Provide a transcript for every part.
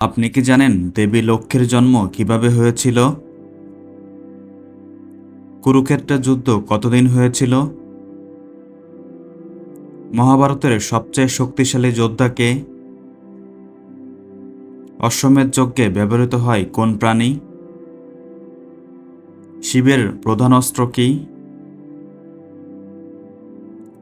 আপনি কি জানেন দেবী লক্ষ্মীর জন্ম কীভাবে হয়েছিল? কুরুক্ষেত্রের যুদ্ধ কতদিন হয়েছিল? মহাভারতের সবচেয়ে শক্তিশালী যোদ্ধাকে অশ্বমেধ যজ্ঞে ব্যবহৃত হয় কোন প্রাণী? শিবের প্রধান অস্ত্র কি?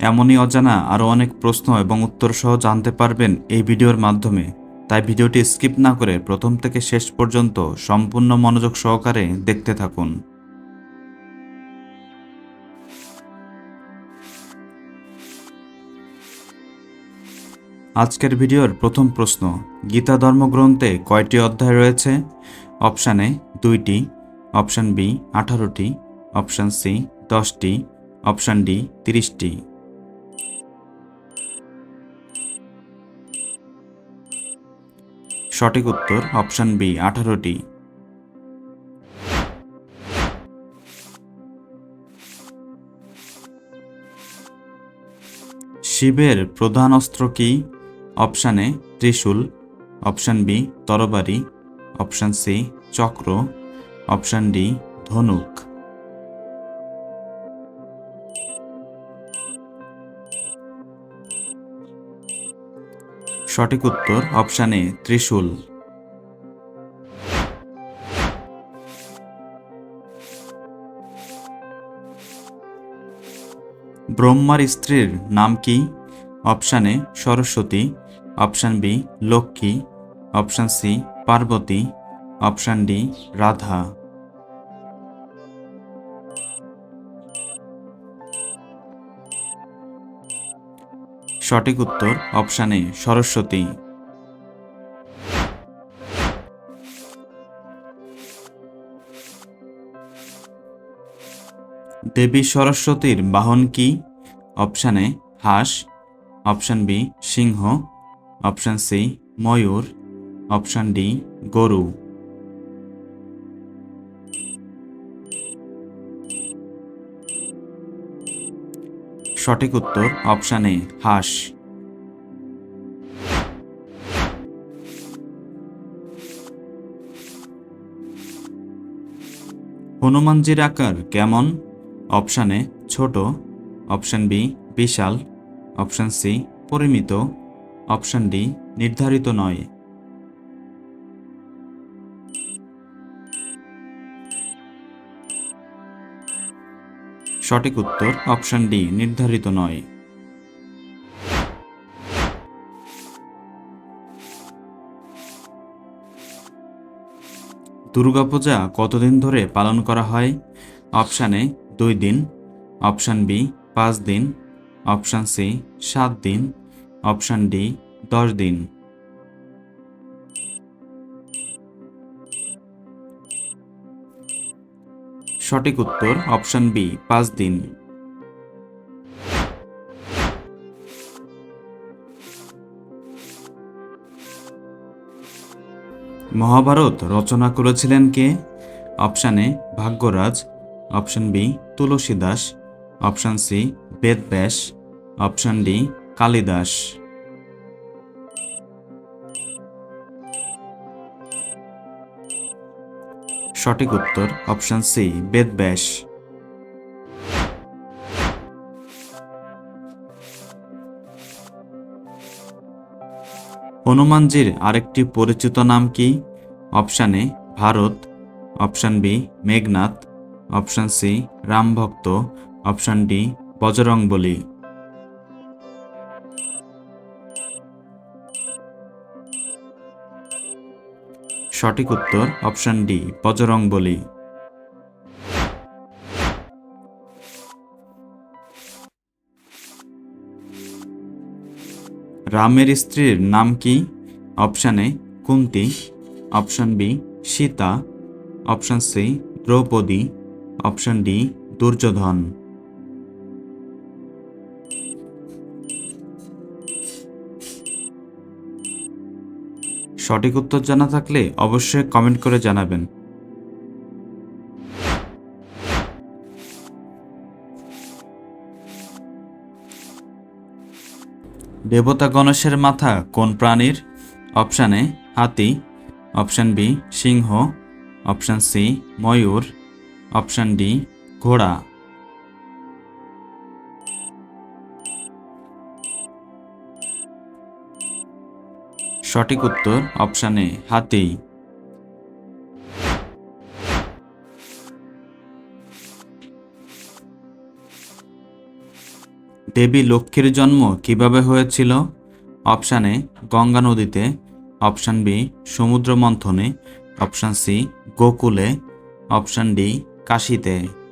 এমনই অজানা আরও অনেক প্রশ্ন এবং উত্তর সহ জানতে পারবেন এই ভিডিওর মাধ্যমে। তাই ভিডিওটি স্কিপ না করে প্রথম থেকে শেষ পর্যন্ত সম্পূর্ণ মনোযোগ সহকারে দেখতে থাকুন। আজকের ভিডিওর প্রথম প্রশ্ন, গীতা ধর্মগ্রন্থে কয়টি অধ্যায় রয়েছে? অপশান এ দুইটি, অপশান বি আঠারোটি, অপশান সি দশটি, অপশান ডি তিরিশটি। সঠিক উত্তর অপশান বি, আঠারোটি। শিবের প্রধান অস্ত্র কি? অপশান এ, ত্রিশূল। অপশান বি, তরবারি। অপশান সি, চক্র। অপশান ডি, ধনুক। সঠিক উত্তর অপশান এ, ত্রিশূল। ব্রহ্মার স্ত্রীর নাম কি? Option A, Saraswati. Option B, Lakshmi. Option C, Parvati. Option D, Radha. সঠিক উত্তর অপশান সরস্বতী। দেবী সরস্বতীর বাহন কি? অপশান হাঁস। অপশান বি, সিংহ। অপশান সি, ময়ূর। অপশান ডি, গরু। সঠিক উত্তর অপশান এ, হাঁস। হনুমানজির আকার কেমন? অপশান এ, ছোট। অপশান বি, বিশাল। অপশান সি, পরিমিত। অপশান ডি, নির্ধারিত নয়। সঠিক উত্তর অপশান ডি, নির্ধারিত নয়। দুর্গাপূজা কতদিন ধরে পালন করা হয়? অপশান এ, দুই দিন। অপশান বি, পাঁচ দিন। অপশান সি, সাত দিন। অপশান ডি, দশ দিন। সঠিক উত্তর অপশন বি, পাঁচ দিন। মহাভারত রচনা করেছিলেন কে? Option A, Bhagyaraj. Option B, Tulsidas. Option C, Vedvyas. Option D, Kalidas. সঠিক উত্তর অপশান সি বেদব্যাস হনুমানজির আরেকটি পরিচিত নাম কি? Option A Bharat. Option B Meghnath. Option C রামভক্ত। Option D Bajrangbali. সঠিক উত্তর অপশান ডি, বজরংবলী। রামের স্ত্রীর নাম কি? Option A, Kunti. Option B, Sita. Option C, Draupadi. Option D, Duryodhan. সঠিক উত্তর জানা থাকলে অবশ্যই কমেন্ট করে জানাবেন। দেবতা গণেশের মাথা কোন প্রাণীর? অপশান এ, হাতি। অপশান বি, সিংহ। অপশান সি, ময়ূর। অপশান ডি, ঘোড়া। সঠিক উত্তর অপশানে হাতি দেবী লক্ষ্মীর জন্ম কীভাবে হয়েছিল? অপশান গঙ্গা নদীতে। অপশান বি, সমুদ্র মন্থনে। অপশান সি, গোকুলে। অপশান ডি, কাশিতে।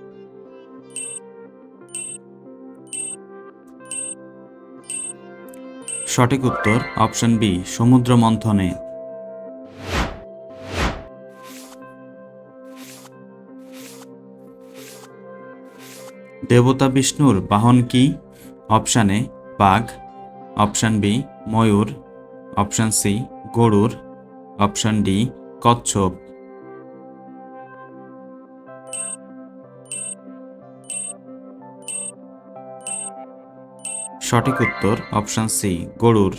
সঠিক উত্তর অপশন বি, সমুদ্র মন্থনে। দেবতা বিষ্ণুর বাহন কি? অপশান এ, বাঘ। অপশান বি, ময়ূর। অপশান সি, গরুর। অপশান ডি, কচ্ছপ। সঠিক উত্তর অপশান সি, গরুর।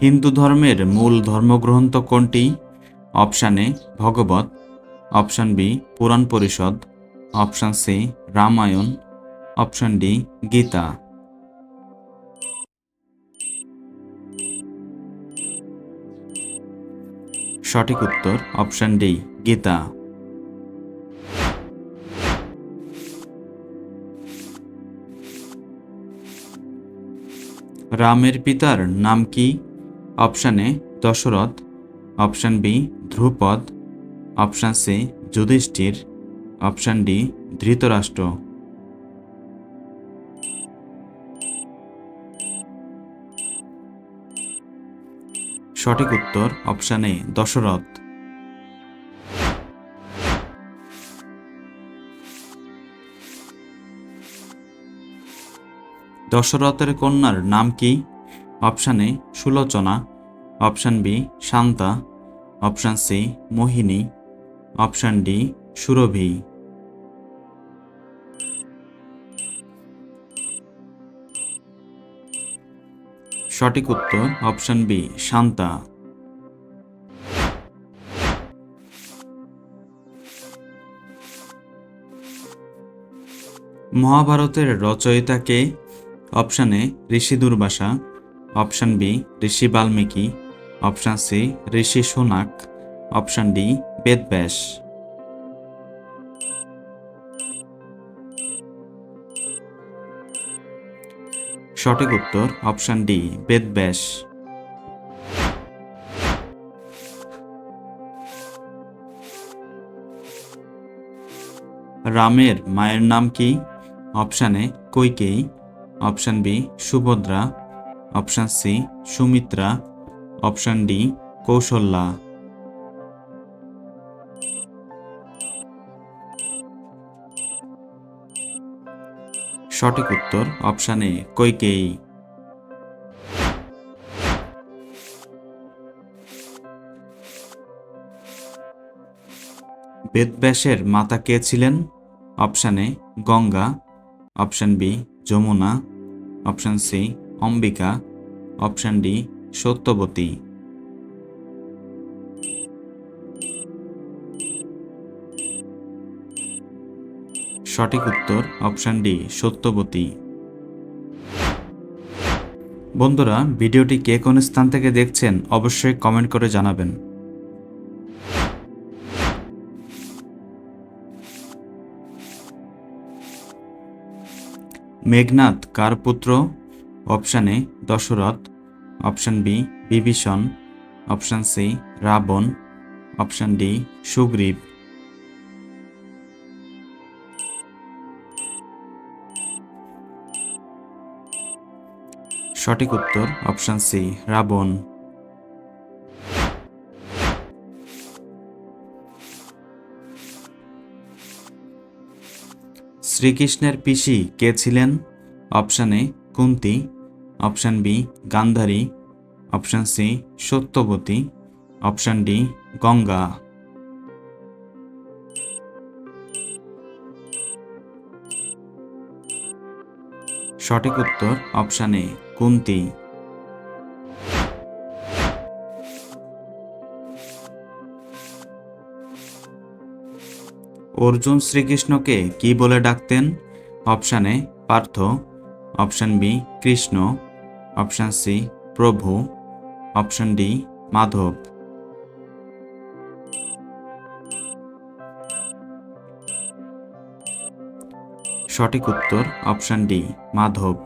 হিন্দু ধর্মের মূল ধর্মগ্রন্থ কোনটি? Option A, Bhagwat. Option B, পুরাণ পরিষদ। Option C, Ramayana. Option D, Gita. সঠিক উত্তর অপশান ডি। গীতা। রামের পিতার নাম কি? Option A, Dasharath. Option B, Dhrupad. Option C, Yudhishthir. Option D, Dhritarashtra. সঠিক উত্তর অপশান এ, দশরথ। দশরথের কন্যার নাম কি? Option A, Sulochana. Option B, Shanta. Option C, Mohini. Option D, Surabhi. সঠিক উত্তর, অপশান বি, শান্তা। মহাভারতের রচয়িতা কে? Option A Rishi Durvasa, option B Rishi Valmiki, option C Rishi Shaunak, option D Vedvyas. সঠিক উত্তর অপশান ডি বেদব্যাস। রামের মায়ের নাম কি? Option A Kaikeyi option B, Subhadra. Option C, Sumitra. Option D, Kaushalya. সঠিক উত্তর অপশান এ, কৈকেয়ী। বেদব্যাসের মাতা কে ছিলেন? Option Ganga. Option B Yamuna. Option C Ambika. Option D Satyavati. সঠিক উত্তর অপশান ডি সত্যবতী। বন্ধুরা, ভিডিওটি কে কোন স্থান থেকে দেখছেন, অবশ্যই কমেন্ট করে জানাবেন। মেঘনাথ কার পুত্র? Option A, Dasharath. Option B, Bibhishan. Option C, Ravan. Option D, Sugriv. সঠিক উত্তর, অপশান সি, রাবণ। শ্রীকৃষ্ণের পিসি কে ছিলেন? Option A, Kunti. Option B, Gandhari. Option C, Satyavati. Option D, Ganga. সঠিক উত্তর অপশান এ, কুন্তি। অর্জুন শ্রীকৃষ্ণকে কি বলে ডাকতেন? Option A, Partha. Option B, Krishna. Option C, প্রভু। Option D, Madhav. সঠিক উত্তর, অপশান ডি, মাধব।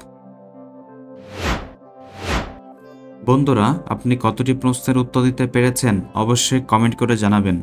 বন্ধুরা, আপনি কতটি প্রশ্নের উত্তর দিতে পেরেছেন অবশ্যই কমেন্ট করে জানাবেন।